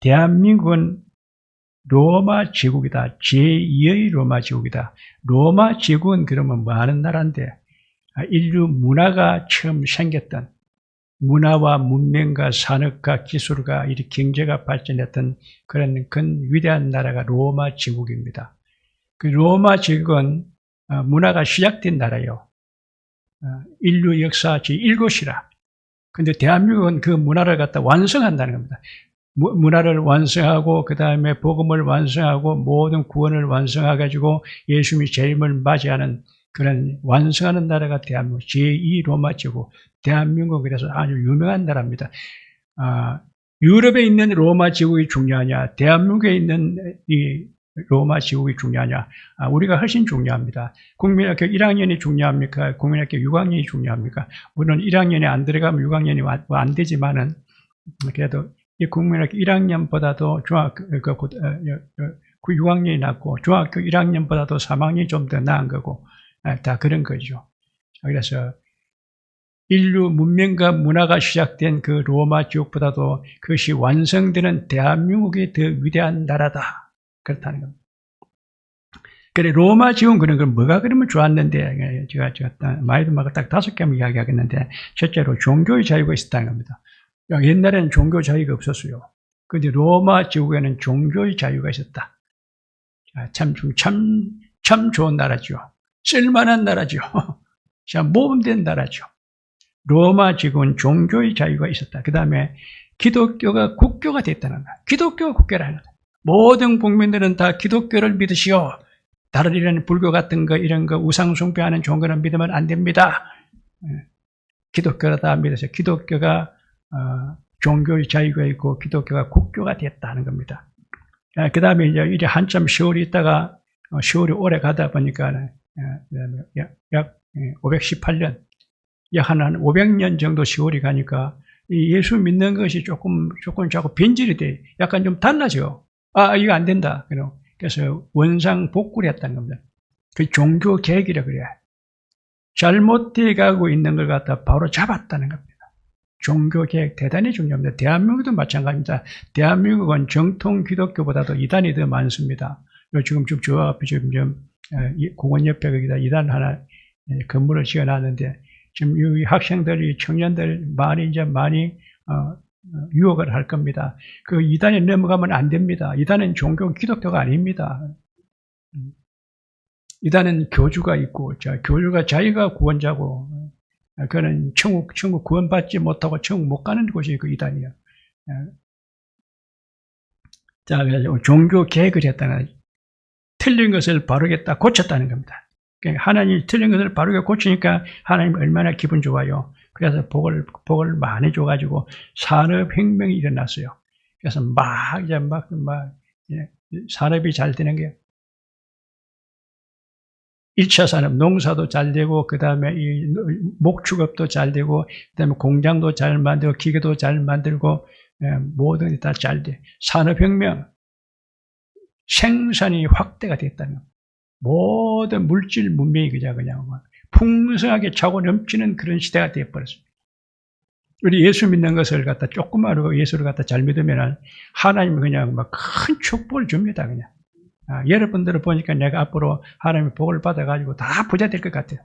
대한민국은 로마 제국이다. 제2의 로마 제국이다. 로마 제국은 그러면 뭐 하는 나라인데 아, 인류 문화가 처음 생겼던 문화와 문명과 산업과 기술과 이 경제가 발전했던 그런 큰 위대한 나라가 로마 제국입니다. 그 로마 제국은 어, 문화가 시작된 나라요. 어, 인류 역사 제1곳이라. 근데 대한민국은 그 문화를 갖다 완성한다는 겁니다. 문화를 완성하고 그 다음에 복음을 완성하고 모든 구원을 완성해가지고 예수님이 재림을 맞이하는 그런 완성하는 나라가 대한민국 제2 로마 제국 대한민국 그래서 아주 유명한 나라입니다. 아, 유럽에 있는 로마 제국이 중요하냐 대한민국에 있는 이 로마 제국이 중요하냐 아, 우리가 훨씬 중요합니다. 국민학교 1학년이 중요합니까? 국민학교 6학년이 중요합니까? 물론 1학년에 안 들어가면 6학년이 안 되지만은 그래도 이 국민학교 1학년보다도 중학교 그, 그, 그 6학년이 낫고 중학교 1학년보다도 3학년이 좀 더 나은 거고 아, 다 그런 거죠. 그래서 인류 문명과 문화가 시작된 그 로마 지옥보다도 그것이 완성되는 대한민국이 더 위대한 나라다. 그렇다는 겁니다. 그래, 로마 지옥은 그런 걸 뭐가 그러면 좋았는데, 제가, 제가, 마이드마가 딱 다섯 개만 이야기하겠는데, 첫째로 종교의 자유가 있었다는 겁니다. 옛날에는 종교 자유가 없었어요. 근데 로마 지옥에는 종교의 자유가 있었다. 참, 참, 참 좋은 나라죠. 쓸만한 나라죠. 참 모범된 나라죠. 로마 지구는 종교의 자유가 있었다. 그 다음에 기독교가 국교가 됐다는 거야. 기독교가 국교라는 거야. 모든 국민들은 다 기독교를 믿으시오. 다른 이런 불교 같은 거, 이런 거, 우상숭배하는 종교는 믿으면 안 됩니다. 예. 기독교가 다 믿으세요. 기독교가 어, 종교의 자유가 있고 기독교가 국교가 됐다는 겁니다. 아, 그 다음에 이제 이제 한참 세월이 있다가 어, 세월이 오래 가다 보니까 어, 약 518년, 약 한 500년 정도 세월이 가니까 예수 믿는 것이 조금 조금 자꾸 변질이 돼, 약간 좀 달라져. 아 이거 안 된다. 그래서 원상 복구를 했다는 겁니다. 그 종교 계획이라 그래. 잘못돼 가고 있는 걸 갖다 바로 잡았다는 겁니다. 종교 계획 대단히 중요합니다. 대한민국도 마찬가지입니다. 대한민국은 정통 기독교보다도 이단이 더 많습니다. 지금 저 앞에 지금 좀 공원 옆에 거기다 이단 하나 건물을 지어놨는데 지금 이 학생들이 청년들 많이 이제 많이 어, 유혹을 할 겁니다. 그 이단에 넘어가면 안 됩니다. 이단은 종교 기독교가 아닙니다. 이단은 교주가 있고 자, 교주가 자기가 구원자고 그는 천국, 천국 구원받지 못하고 천국 못 가는 곳이 그 이단이에요. 예. 자, 그래서 종교 계획을 했다는 틀린 것을 바르겠다 고쳤다는 겁니다. 그러니까 하나님이 틀린 것을 바르게 고치니까 하나님 얼마나 기분 좋아요. 그래서 복을, 복을 많이 줘가지고 산업 혁명이 일어났어요. 그래서 막, 이제 막, 막, 예, 산업이 잘 되는 게 1차 산업, 농사도 잘 되고, 그 다음에 이 목축업도 잘 되고, 그 다음에 공장도 잘 만들고, 기계도 잘 만들고, 예, 모든 게 다 잘 돼. 산업혁명, 생산이 확대가 됐다는 거. 모든 물질 문명이 그냥 그냥 풍성하게 차고 넘치는 그런 시대가 되어버렸습니다. 우리 예수 믿는 것을 갖다 조금만 예수를 갖다 잘 믿으면 하나님은 그냥 막 큰 축복을 줍니다, 그냥. 아, 여러분들을 보니까 내가 앞으로 하나님의 복을 받아가지고 다 부자 될 것 같아요.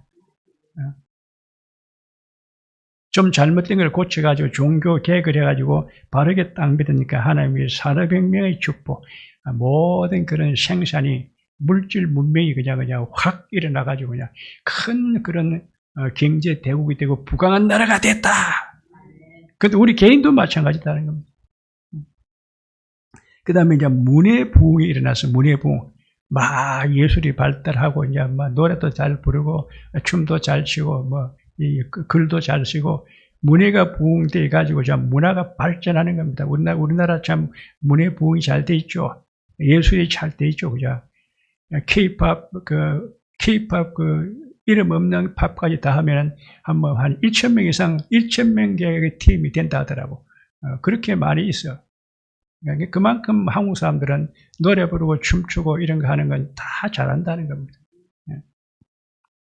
아. 좀 잘못된 걸 고쳐가지고 종교 개혁을 해가지고 바르게 딱 믿으니까 하나님이 산업혁명의 축복, 아, 모든 그런 생산이 물질 문명이 그냥 그냥 확 일어나가지고 그냥 큰 그런 어, 경제 대국이 되고 부강한 나라가 됐다. 근데 우리 개인도 마찬가지다는 겁니다. 그 다음에 이제 문예 부흥이 일어나서 문예 부흥. 막 예술이 발달하고 이제 막 노래도 잘 부르고 춤도 잘 추고 뭐그 글도 잘 쓰고 문예가 부흥돼 가지고 참 문화가 발전하는 겁니다. 우리나라 우리나라 참 문예 부흥이 잘 돼 있죠. 예술이 잘 돼 있죠, 그죠? K-팝 그 K-팝 그 이름 없는 팝까지 다 하면 한번 한 1천 명 이상 1천 명 개의 팀이 된다 하더라고. 어, 그렇게 많이 있어. 그러니까 그만큼 한국 사람들은 노래 부르고 춤추고 이런 거 하는 건 다 잘한다는 겁니다. 예.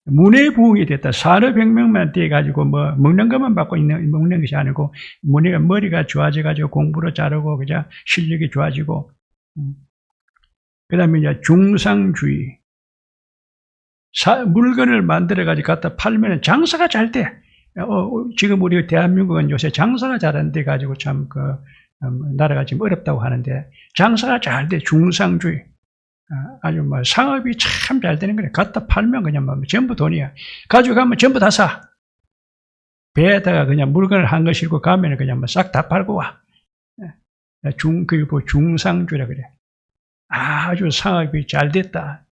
문의 부흥이 됐다. 산업혁명만 돼가지고 뭐 먹는 것만 받고 있는 먹는 것이 아니고 문의가 머리가 좋아져가지고 공부로 자르고 그냥 실력이 좋아지고 음. 그다음에 이제 중상주의 사, 물건을 만들어가지고 갖다 팔면 장사가 잘 돼. 어, 어, 지금 우리 대한민국은 요새 장사가 잘 안 돼 가지고 참 그, 음, 나라가 지금 어렵다고 하는데 장사가 잘 돼. 중상주의. 어, 아주 뭐 상업이 참 잘 되는 거네. 갖다 팔면 그냥 뭐 전부 돈이야. 가져가면 전부 다 사. 배에다가 그냥 물건을 한거 싣고 가면 그냥 뭐 싹 다 팔고 와. 예. 중, 그, 뭐 중상주라 그래. 아주 상업이 잘 됐다.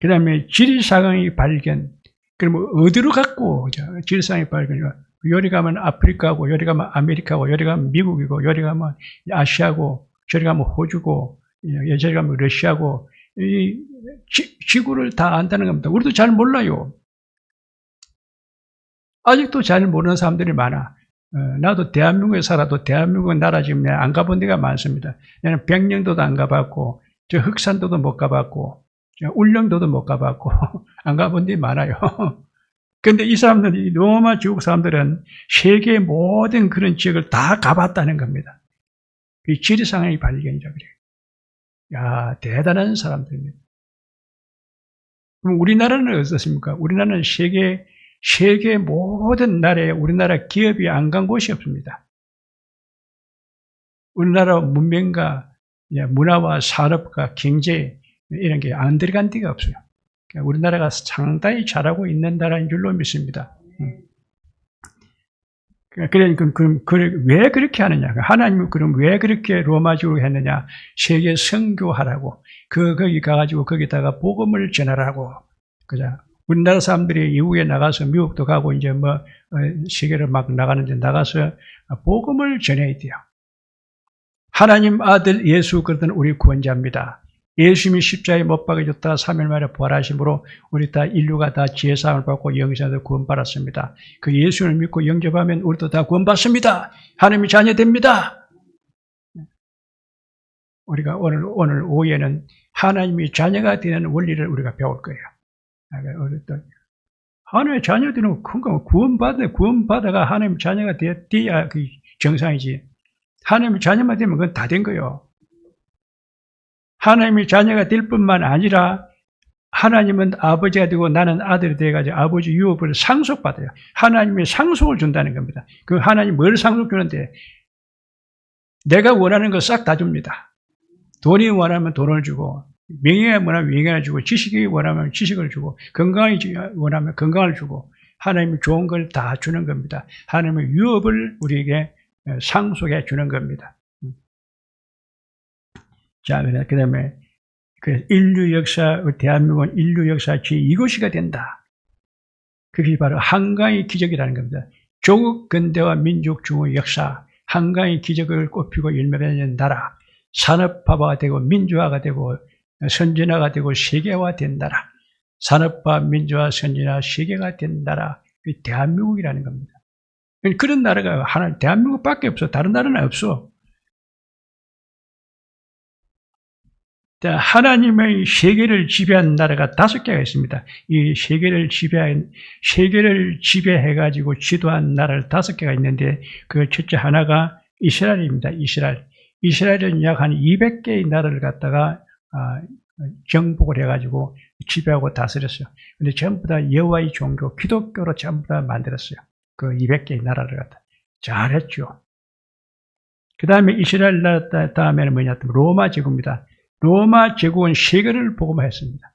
그 다음에 지리상의 발견. 그러면 어디로 갔고, 지리상의 발견. 요리 가면 아프리카고, 요리 가면 아메리카고, 요리 가면 미국이고, 요리 가면 아시아고, 저리 가면 호주고, 저리 가면 러시아고, 이 지, 구를다 안다는 겁니다. 우리도 잘 몰라요. 아직도 잘 모르는 사람들이 많아. 어, 나도 대한민국에 살아도 대한민국 나라 지금 안 가본 데가 많습니다. 나는 백령도도 안 가봤고, 저 흑산도도 못 가봤고, 울릉도도 못 가봤고 안 가본 데 많아요. 근데 이 사람들, 이 로마 지국 사람들은 세계 모든 그런 지역을 다 가봤다는 겁니다. 이 지리상의 발견이라 그래요. 야, 대단한 사람들입니다. 그럼 우리나라는 어떻습니까? 우리나라는 세계, 세계 모든 나라에 우리나라 기업이 안 간 곳이 없습니다. 우리나라 문명과 문화와 산업과 경제, 이런 게 안 들어간 데가 없어요. 우리나라가 상당히 잘하고 있는 나라인 줄로 믿습니다. 음. 그러니까 그럼, 왜 그렇게 하느냐? 하나님은 그럼 왜 그렇게 로마주로 했느냐? 세계 선교하라고 그 거기 가가지고 거기다가 복음을 전하라고 그죠? 우리나라 사람들이 이후에 나가서 미국도 가고 이제 뭐 어, 세계를 막 나가는데 나가서 복음을 전해야 돼요. 하나님 아들 예수 그리스도는 우리 구원자입니다. 예수님이 십자에 못 박아졌다 3일 만에 부활하심으로 우리 다 인류가 다 지혜사함을 받고 영생을 구원받았습니다. 그 예수를 믿고 영접하면 우리도 다 구원받습니다. 하나님이 자녀 됩니다. 우리가 오늘 오늘 오후에는 하나님이 자녀가 되는 원리를 우리가 배울 거예요. 하나님의 자녀들은 큰거 구원받아 구원받아가 하나님 자녀가 되어야 그 정상이지. 하나님 자녀만 되면 그건 다 된 거예요. 하나님의 자녀가 될 뿐만 아니라 하나님은 아버지가 되고 나는 아들이 돼가지고 아버지 유업을 상속받아요. 하나님의 상속을 준다는 겁니다. 그 하나님 뭘 상속 주는데 내가 원하는 거 싹 다 줍니다. 돈이 원하면 돈을 주고 명예가 원하면 명예를 주고 지식이 원하면 지식을 주고 건강이 원하면 건강을 주고 하나님이 좋은 걸 다 주는 겁니다. 하나님의 유업을 우리에게 상속해 주는 겁니다. 자, 그 다음에 그 인류 역사, 대한민국은 인류 역사 제2고시가 된다. 그게 바로 한강의 기적이라는 겁니다. 조국 근대화 민족 중의 역사, 한강의 기적을 꼽히고 일매되는 나라, 산업화가 되고 민주화가 되고 선진화가 되고 세계화 된 나라, 산업화, 민주화, 선진화, 세계가 된 나라, 대한민국이라는 겁니다. 그런 나라가 하나, 대한민국밖에 없어. 다른 나라는 없어. 하나님의 세계를 지배한 나라가 다섯 개가 있습니다. 이 세계를 지배한, 세계를 지배해 가지고 지도한 나라를 다섯 개가 있는데, 그 첫째 하나가 이스라엘입니다. 이스라엘. 이스라엘은 약 한 200개의 나라를 갖다가, 아, 정복을 해 가지고 지배하고 다스렸어요. 근데 전부 다 여호와의 종교, 기독교로 전부 다 만들었어요. 그 200개의 나라를 갖다. 잘했죠. 그 다음에 이스라엘 나라 다음에는 뭐냐, 로마 제국입니다. 로마 제국은 세계를 복음했습니다.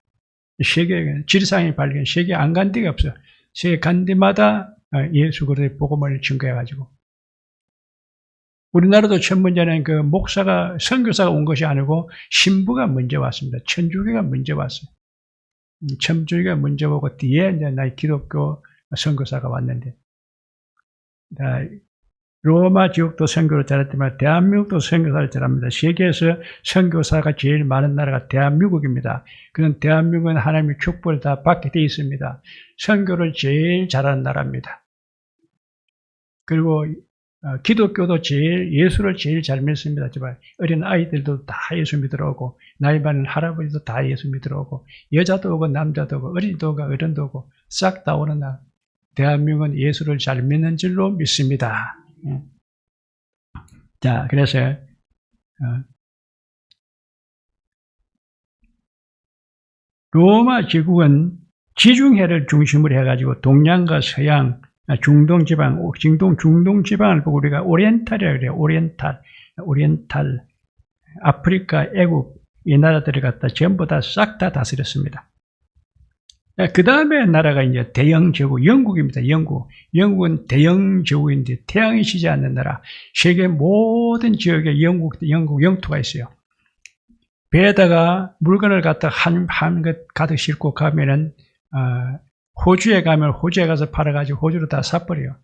세계, 지리상의 발견, 세계 안 간 데가 없어요. 세계 간 데마다 예수 그리스도의 복음을 증거해 가지고. 우리나라도 첫 번째는 그 목사가, 선교사가 온 것이 아니고 신부가 먼저 왔습니다. 천주교가 먼저 왔어요. 음, 천주교가 먼저 오고 뒤에 이제 나 기독교 선교사가 왔는데. 로마 지역도 선교를 잘했지만 대한민국도 선교사를 잘합니다. 세계에서 선교사가 제일 많은 나라가 대한민국입니다. 그런 대한민국은 하나님의 축복을 다 받게 되어 있습니다. 선교를 제일 잘하는 나라입니다. 그리고 어, 기독교도 제일 예수를 제일 잘 믿습니다. 정말 어린 아이들도 다 예수 믿으러 오고 나이 많은 할아버지도 다 예수 믿으러 오고 여자도 오고 남자도 오고 어린이도 오고 어른도 오고 싹 다 오는 날 대한민국은 예수를 잘 믿는 줄로 믿습니다. 예. 자 그래서 어, 로마 제국은 지중해를 중심으로 해가지고 동양과 서양, 중동 지방, 중동 중동 지방을 보고 우리가 오리엔탈이라고 그래요. 오리엔탈, 오리엔탈, 아프리카, 애국 이 나라들을 갖다 전부 다 싹 다 다스렸습니다. 그 다음에 나라가 이제 대영 제국, 영국입니다. 영국. 영국은 대영 제국인데 태양이 지지 않는 나라. 세계 모든 지역에 영국, 영국 영토가 있어요. 배에다가 물건을 갖다 한, 한것 가득 싣고 가면은, 어, 호주에 가면 호주에 가서 팔아가지고 호주로 다 사버려요.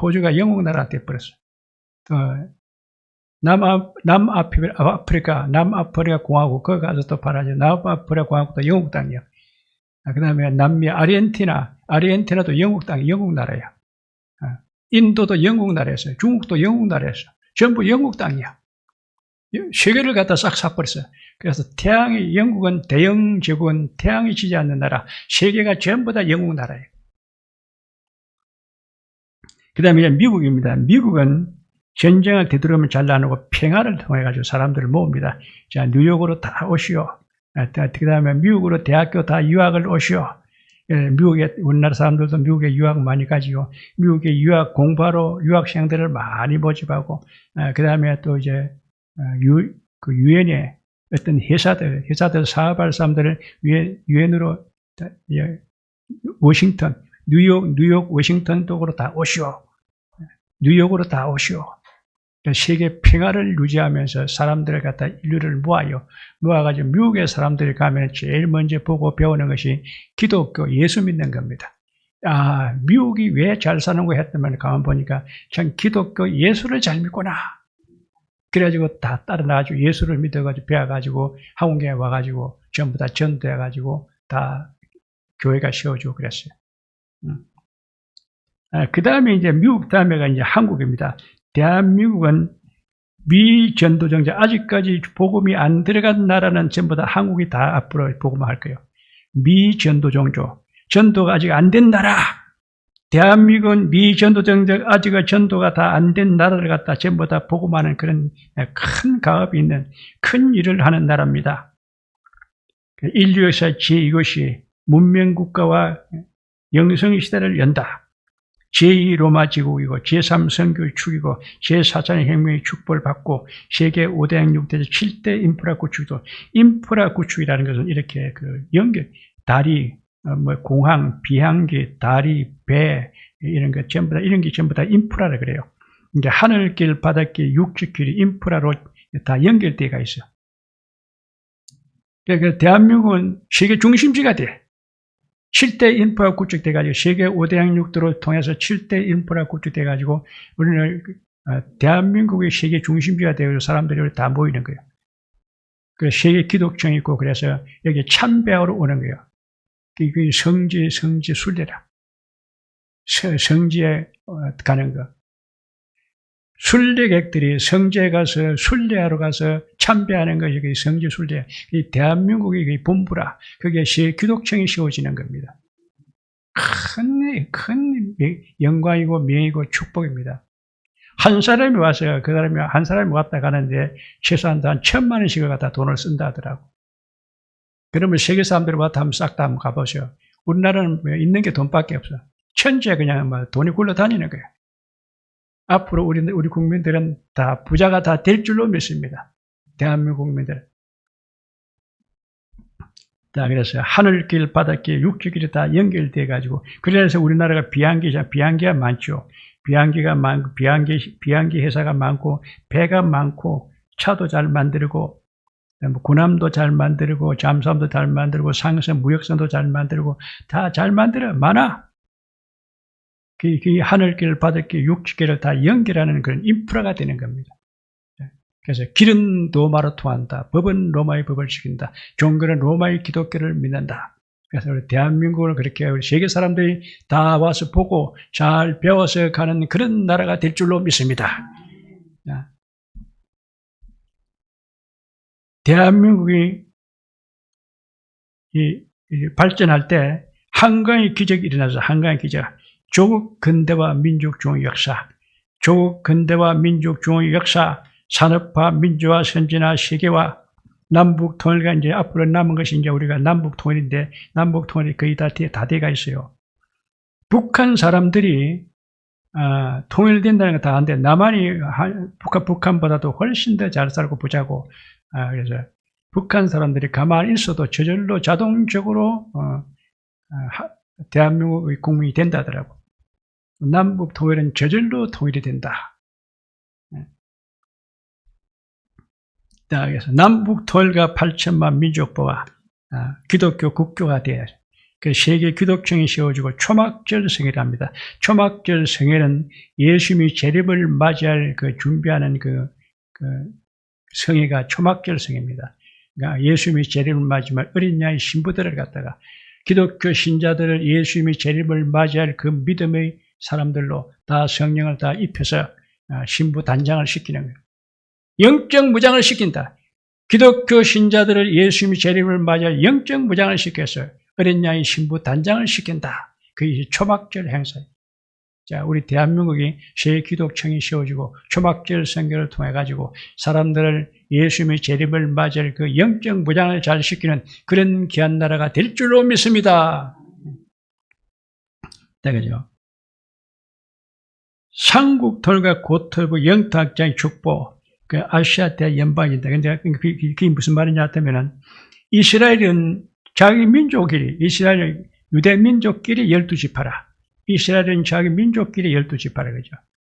호주가 영국 나라가 돼버렸어요. 어, 남아, 남아프리카, 남아프리카 공화국, 거기 가서 또 팔아죠. 남아프리카 공화국도 영국 땅이요. 그 다음에 남미 아르헨티나, 아르헨티나도 영국 땅이 영국 나라야. 어, 인도도 영국 나라였어요. 중국도 영국 나라였어요. 전부 영국 땅이야. 세계를 갖다 싹 사버렸어요. 그래서 태양이, 영국은 대영 제국은 태양이 지지 않는 나라, 세계가 전부 다 영국 나라예요. 그 다음에 미국입니다. 미국은 전쟁을 되도록이면 잘 나누고 평화를 통해가지고 사람들을 모읍니다. 자, 뉴욕으로 다 오시오. 그 다음에 미국으로 대학교 다 유학을 오시오. 예, 미국에, 우리나라 사람들도 미국에 유학 많이 가지고, 미국에 유학 공부하러 유학생들을 많이 모집하고, 그 다음에 또 이제, 유, 그 유엔에 어떤 회사들, 회사들 사업할 사람들을 유엔으로, 예, 워싱턴, 뉴욕, 뉴욕, 워싱턴 쪽으로 다 오시오. 뉴욕으로 다 오시오. 세계 평화를 유지하면서 사람들을 갖다 인류를 모아요. 모아가지고 미국의 사람들이 가면 제일 먼저 보고 배우는 것이 기독교 예수 믿는 겁니다. 아, 미국이 왜 잘 사는 거 했더만 가만 보니까 참 기독교 예수를 잘 믿구나. 그래가지고 다 따라 나가지고 예수를 믿어가지고 배워가지고 한국에 와가지고 전부 다 전도해가지고 다 교회가 세워주고 그랬어요. 음. 아, 그 다음에 이제 미국 다음에가 이제 한국입니다. 대한민국은 미전도정자 아직까지 복음이 안 들어간 나라는 전부 다 한국이 다 앞으로 복음할 거예요. 미전도종조 전도가 아직 안 된 나라. 대한민국은 미전도정자 아직 전도가 다 안 된 나라를 갖다 전부 다 복음하는 그런 큰 가업이 있는 큰 일을 하는 나라입니다. 인류 역사 제2것이 문명국가와 영성시대를 연다. 제2 로마 제국이고 제3 선교의 축이고 제4차 혁명의 축복을 받고 세계 5대 행육대에서 7대 인프라 구축도 인프라 구축이라는 것은 이렇게 그 연결 다리 뭐 공항 비행기 다리 배 이런 거 전부 다 이런 게 전부 다 인프라라 그래요. 이제 하늘길 바닷길 육지길이 인프라로 다 연결되어 있어. 그러니까 대한민국은 세계 중심지가 돼. 7대 인프라 구축돼가지고 세계 5대 양육도를 통해서 7대 인프라 구축돼가지고 우리는 어, 대한민국의 세계 중심지가 되어 사람들이 다 모이는 거예요. 그 세계 기독청이 있고 그래서 여기 참배하러 오는 거예요. 그 성지, 성지 순례라. 성지에 어, 가는 거. 순례객들이 성지에 가서 순례하러 가서 참배하는 것이 그 성지 순례. 이 대한민국의 그 본부라. 그게 기독청이 세워지는 겁니다. 큰, 큰 영광이고 명이고 축복입니다. 한 사람이 와서 그 사람이 한 사람이 왔다 가는데 최소한 한 천만 원씩을 갖다 돈을 쓴다 하더라고. 그러면 세계 사람들이 왔다 하면 싹 다 한번 가보세요. 우리나라는 있는 게 돈밖에 없어. 천재 그냥 뭐 돈이 굴러다니는 거예요. 앞으로 우리, 우리 국민들은 다 부자가 다 될 줄로 믿습니다. 대한민국 국민들. 자, 그래서 하늘길, 바닷길, 육지길이 다 연결돼 가지고 그래서 우리나라가 비행기자 비행기가 많죠. 비행기가 많고 비행기 비행기 회사가 많고 배가 많고 차도 잘 만들고 뭐 군함도 잘 만들고 잠수함도 잘 만들고 상선 무역선도 잘 만들고 다 잘 만들어 많아. 그, 그 하늘길, 바닷길, 육지길을 다 연결하는 그런 인프라가 되는 겁니다. 예. 그래서 길은 로마로 통한다. 법은 로마의 법을 지킨다. 종교는 로마의 기독교를 믿는다. 그래서 우리 대한민국을 그렇게 우리 세계 사람들이 다 와서 보고 잘 배워서 가는 그런 나라가 될 줄로 믿습니다. 자, 대한민국이 발전할 때 한강의 기적이 일어나서 한강의 기적, 조국 근대화 민족 중의 역사, 조국 근대화 민족 중의 역사, 산업화, 민주화, 선진화, 세계화, 남북 통일가 이제 앞으로 남은 것이 이제 우리가 남북 통일인데 남북 통일이 거의 다, 뒤에 다 돼가 있어요. 북한 사람들이 아, 통일된다는 거다 안돼. 남한이 한- 북한 북한보다도 훨씬 더 잘 살고 부자고 아, 그래서 북한 사람들이 가만히 있어도 저절로 자동적으로 어, 아, 하- 대한민국의 국민이 된다더라고. 남북 통일은 저절로 통일이 된다. 예. 자, 그래서 남북 통일과 8천만 민족보와 아, 기독교 국교가 되어야 그 세계 기독청이 세워지고 초막절 성회랍니다. 초막절 성회는 예수님이 재림을 맞이할 그 준비하는 그, 그 성회가 초막절 성회입니다. 그러니까 예수님이 재림을 맞이할 어린 양의 신부들을 갖다가 기독교 신자들을 예수님이 재림을 맞이할 그 믿음의 사람들로 다 성령을 다 입혀서 아, 신부 단장을 시키는 거예요. 영적 무장을 시킨다. 기독교 신자들을 예수님이 재림을 맞이할 영적 무장을 시켜서 어린 양의 신부 단장을 시킨다. 그게 초막절 행사예요. 자, 우리 대한민국이 새 기독청이 세워지고 초막절 선교를 통해 가지고 사람들을 예수님의 재림을 맞이할 그 영적 무장을 잘 시키는 그런 귀한 나라가 될 줄로 믿습니다. 네, 그죠? 삼국 돌과 고토부 영탁장의 축복, 그 아시아 대 연방인데, 근데 그게, 그게 무슨 말이냐 하면은 이스라엘은 자기 민족끼리, 이스라엘 유대 민족끼리 열두 지파라. 이스라엘은 자기 민족끼리 열두 지파라 그죠.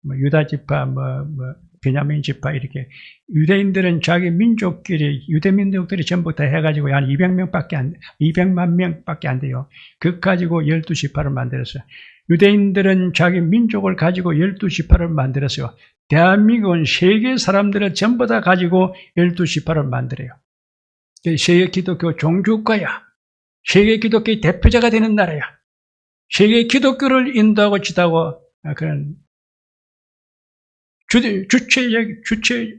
뭐 유다 지파, 뭐, 뭐 베냐민 지파 이렇게 유대인들은 자기 민족끼리 유대 민족들이 전부 다 해가지고 한 200명밖에 안, 200만 명밖에 안 돼요. 그 가지고 열두 지파를 만들었어요. 유대인들은 자기 민족을 가지고 열두 지파를 만들었어요. 대한민국은 세계 사람들을 전부 다 가지고 열두 지파를 만들어요. 세계 기독교 종주국가야. 세계 기독교의 대표자가 되는 나라야. 세계 기독교를 인도하고 지도하고 그런 주, 주체적 주체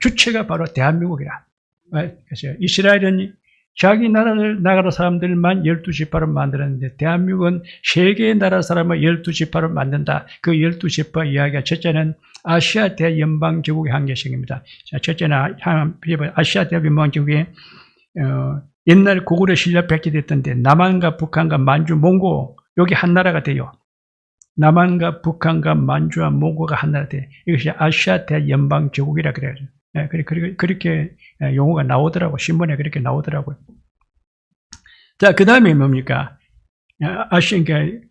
주체가 바로 대한민국이라. 그래서 이스라엘은 자기 나라를 나라 사람들만 열두 지파를 만들었는데 대한민국은 세계의 나라 사람을 열두 지파를 만든다. 그 열두 지파 이야기가 첫째는 아시아 대연방 제국의 한계성입니다. 자, 첫째는 아시아 대연방 제국의 어, 옛날 고구려 신라 백제 됐던데 남한과 북한과 만주, 몽고 여기 한 나라가 돼요. 남한과 북한과 만주와 몽고가 한 나라 돼. 이것이 아시아 대연방 제국이라 그래요. 네, 그렇게, 그렇게 용어가 나오더라고. 신문에 그렇게 나오더라고요. 자, 그 다음에 뭡니까? 아시아, 그러니까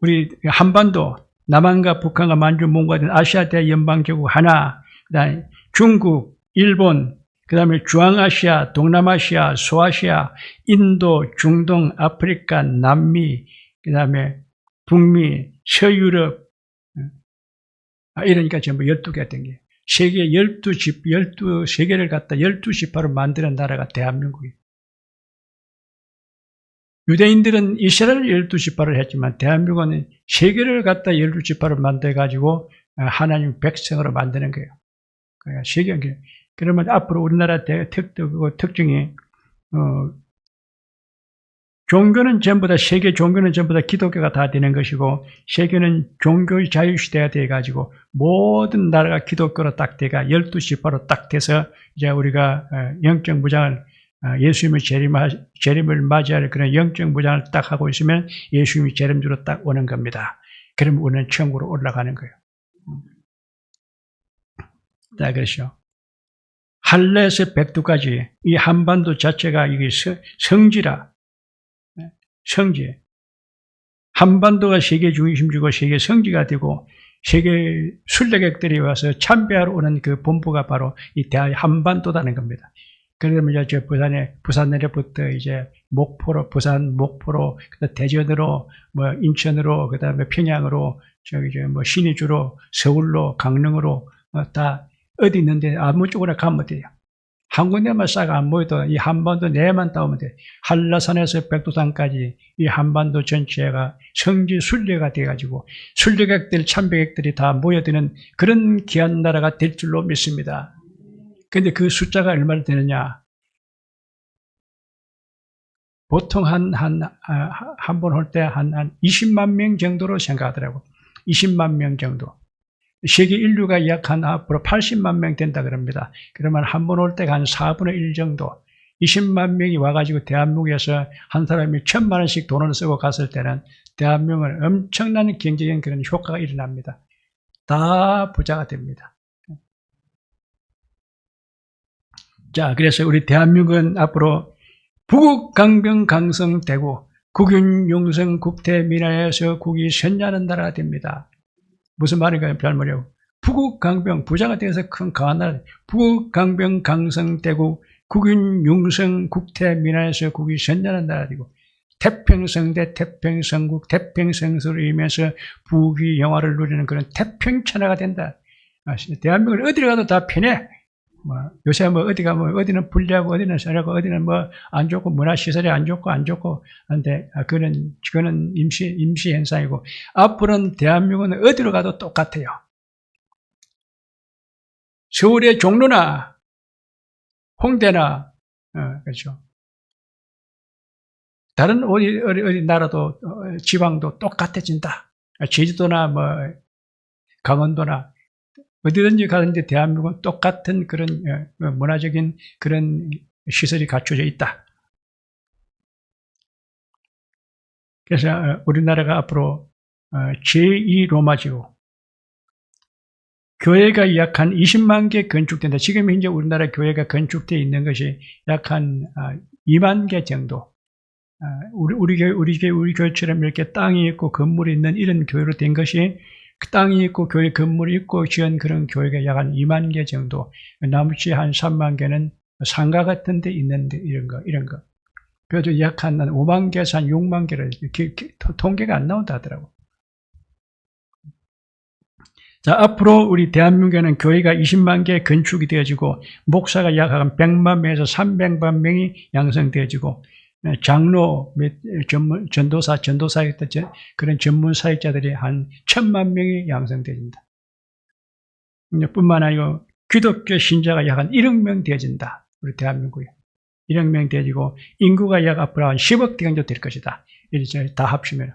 우리 한반도, 남한과 북한과 만주, 몽고가 된 아시아 대연방 제국 하나, 그 다음에 중국, 일본, 그 다음에 중앙아시아, 동남아시아, 소아시아, 인도, 중동, 아프리카, 남미, 그 다음에 북미, 서유럽, 아, 이러니까 전부 12개가 된 게. 세계 12집, 12, 세계를 갖다 12지파로 만드는 나라가 대한민국이에요. 유대인들은 이스라엘 12지파를 했지만 대한민국은 세계를 갖다 12지파로 만들어가지고 하나님 백성으로 만드는 거예요. 그러니까 세계, 그러면 앞으로 우리나라 특, 특징이, 어, 종교는 전부 다, 세계 종교는 전부 다 기독교가 다 되는 것이고, 세계는 종교의 자유 시대가 돼 가지고, 모든 나라가 기독교로 딱 돼가, 열두 지파로 딱 돼서, 이제 우리가 영적 무장을, 예수님의 재림을, 재림을 맞이할 그런 영적 무장을 딱 하고 있으면 예수님이 재림주로 딱 오는 겁니다. 그럼 우리는 천국으로 올라가는 거예요. 자, 그렇죠. 할례에서 백두까지 이 한반도 자체가 이게 성지라 성지 한반도가 세계 중심지고 세계 성지가 되고 세계 순례객들이 와서 참배하러 오는 그 본부가 바로 이 대한 한반도다는 겁니다. 그러면 이제 저 부산에 부산 내려부터 이제 목포로 부산 목포로 대전으로 뭐 인천으로 그다음에 평양으로 저기 저뭐 신의주로 서울로 강릉으로 다 어디 있는데 아무 쪽으로 가면 돼요. 한 군데만 싹 안 모여도 이 한반도 내만 따오면 돼. 한라산에서 백두산까지 이 한반도 전체가 성지 순례가 돼가지고 순례객들, 참배객들이 다 모여드는 그런 귀한 나라가 될 줄로 믿습니다. 근데 그 숫자가 얼마나 되느냐? 보통 한, 한, 아, 한번할때 한, 한 20만 명 정도로 생각하더라고. 20만 명 정도. 세계 인류가 약 한 앞으로 80만 명 된다 그럽니다. 그러면 한 번 올 때가 한 4분의 1 정도. 20만 명이 와가지고 대한민국에서 한 사람이 천만 원씩 돈을 쓰고 갔을 때는 대한민국은 엄청난 경제적인 그런 효과가 일어납니다. 다 부자가 됩니다. 자, 그래서 우리 대한민국은 앞으로 부국 강병 강성 되고 국윤 용성 국태 민하에서 국이 선야하는 나라가 됩니다. 무슨 말인가요? 별말이요. 부국 강병 부자가 되어서 큰 강한 나라. 부국 강병 강성되고 국윤 용성 국태 민하에서 국이 선야하는 나라 되고 태평성대 태평성국 태평성서를 이면서 부귀 영화를 누리는 그런 태평천하가 된다. 대한민국은 어디를 가도 다 편해. 뭐 요새 뭐 어디가 뭐 어디는 불리하고 어디는 잘하고 어디는 뭐 안 좋고 문화 시설이 안 좋고 안 좋고 한데 아, 그는 그거는 임시 임시 현상이고 앞으로는 대한민국은 어디로 가도 똑같아요. 서울의 종로나 홍대나 어, 그렇죠. 다른 어디, 어디, 어디 나라도 어, 지방도 똑같아진다. 제주도나 뭐 강원도나 어디든지 가든지 대한민국은 똑같은 그런 어, 문화적인 그런 시설이 갖춰져 있다. 그래서 어, 우리나라가 앞으로 어, 제2 로마지구 교회가 약 한 20만 개 건축된다. 지금 현재 우리나라 교회가 건축되어 있는 것이 약 한 2만 개 정도. 우리 우리 교회 우리 교회 우리 교회처럼 이렇게 땅이 있고 건물이 있는 이런 교회로 된 것이 그 땅이 있고 교회 건물이 있고 지은 그런 교회가 약 한 2만 개 정도, 나머지 한 3만 개는 상가 같은 데 있는데 이런 거, 이런 거. 그래도 약한 5만 개에서 한 6만 개를 통계가 안 나온다 하더라고. 자, 앞으로 우리 대한민국에는 교회가 20만 개 건축이 되어지고, 목사가 약 한 100만 명에서 300만 명이 양성되어지고, 네, 장로, 전문, 전도사, 전도사 그런 전문 사역자들이 한 천만 명이 양성됩니다. 뿐만 아니고 기독교 신자가 약 한 1억 명 되어진다. 우리 대한민국에. 1억 명 되어지고 인구가 약 앞으로 한 10억 정도 될 것이다. 이렇게 다 합치면.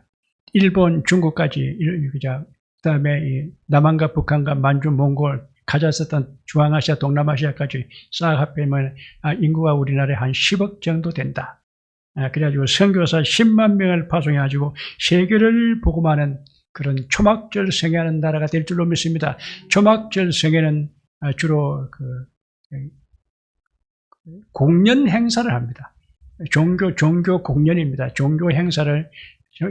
일본, 중국까지, 그 다음에 남한과 북한과 만주, 몽골, 가자스탄, 중앙아시아, 동남아시아까지 싹 합하면 아, 인구가 우리나라에 한 10억 정도 된다. 아, 그래가지고 선교사 10만 명을 파송해가지고 세계를 복음하는 그런 초막절 성회하는 나라가 될 줄로 믿습니다. 초막절 성회는 아, 주로 그 공연 행사를 합니다. 종교 종교 공연입니다. 종교 행사를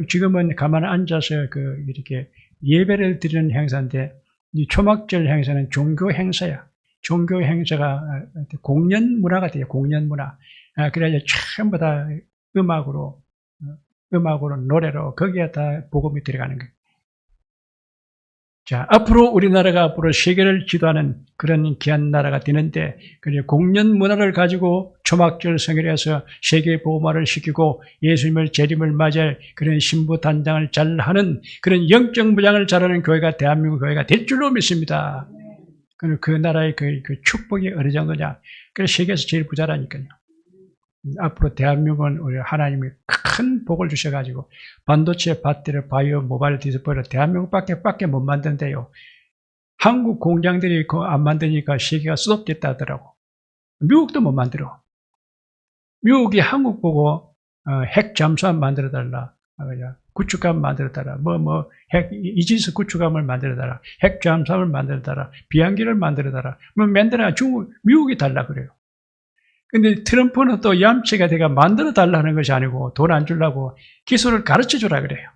지금은 가만 앉아서 그 이렇게 예배를 드리는 행사인데 이 초막절 행사는 종교 행사야. 종교 행사가 아, 공연 문화가 돼요. 공연 문화. 그래야 전부 다 음악으로, 어, 음악으로, 노래로, 거기에 다 복음이 들어가는 거예요. 자, 앞으로 우리나라가 앞으로 세계를 지도하는 그런 귀한 나라가 되는데, 그래 공연 문화를 가지고 초막절 성일에서 세계 보호마를 시키고 예수님을 재림을 맞이할 그런 신부 단장을 잘 하는 그런 영적 무장을 잘하는 교회가 대한민국 교회가 될 줄로 믿습니다. 그 나라의 그, 그 축복이 어느 정도냐. 그래서 세계에서 제일 부자라니까요. 앞으로 대한민국은 우리 하나님이 큰 복을 주셔가지고 반도체, 배터리, 바이오, 모바일 디스플레이를 대한민국밖에 밖에 못 만든대요. 한국 공장들이 안 만드니까 시기가 수업됐다 하더라고. 미국도 못 만들어. 미국이 한국 보고 어, 핵 잠수함 만들어 달라. 아, 구축함 만들어 달라. 뭐, 뭐, 핵, 이지스 구축함을 만들어 달라. 핵 잠수함을 만들어 달라. 비행기를 만들어 달라. 뭐, 맨들어 중국, 미국이 달라 그래요. 근데 트럼프는 또 얌체가 내가 만들어 달라는 것이 아니고 돈 안 주려고 기술을 가르쳐 주라 그래요.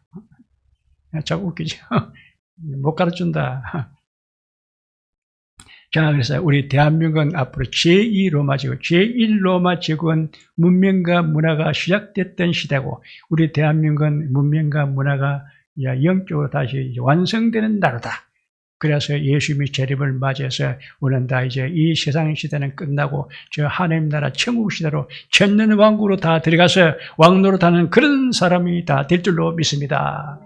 참 웃기죠. 못 가르쳐준다. 자, 그래서 우리 대한민국은 앞으로 제2 로마 제국, 제1 로마 제국은 문명과 문화가 시작됐던 시대고, 우리 대한민국은 문명과 문화가 영적으로 다시 완성되는 나라다. 그래서 예수님이 재림을 맞이해서 우리는 다 이제 이 세상 시대는 끝나고 저 하나님 나라 천국 시대로 천년 왕국으로 다 들어가서 왕노릇하는 그런 사람이 다 될 줄로 믿습니다.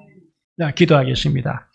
자, 기도하겠습니다.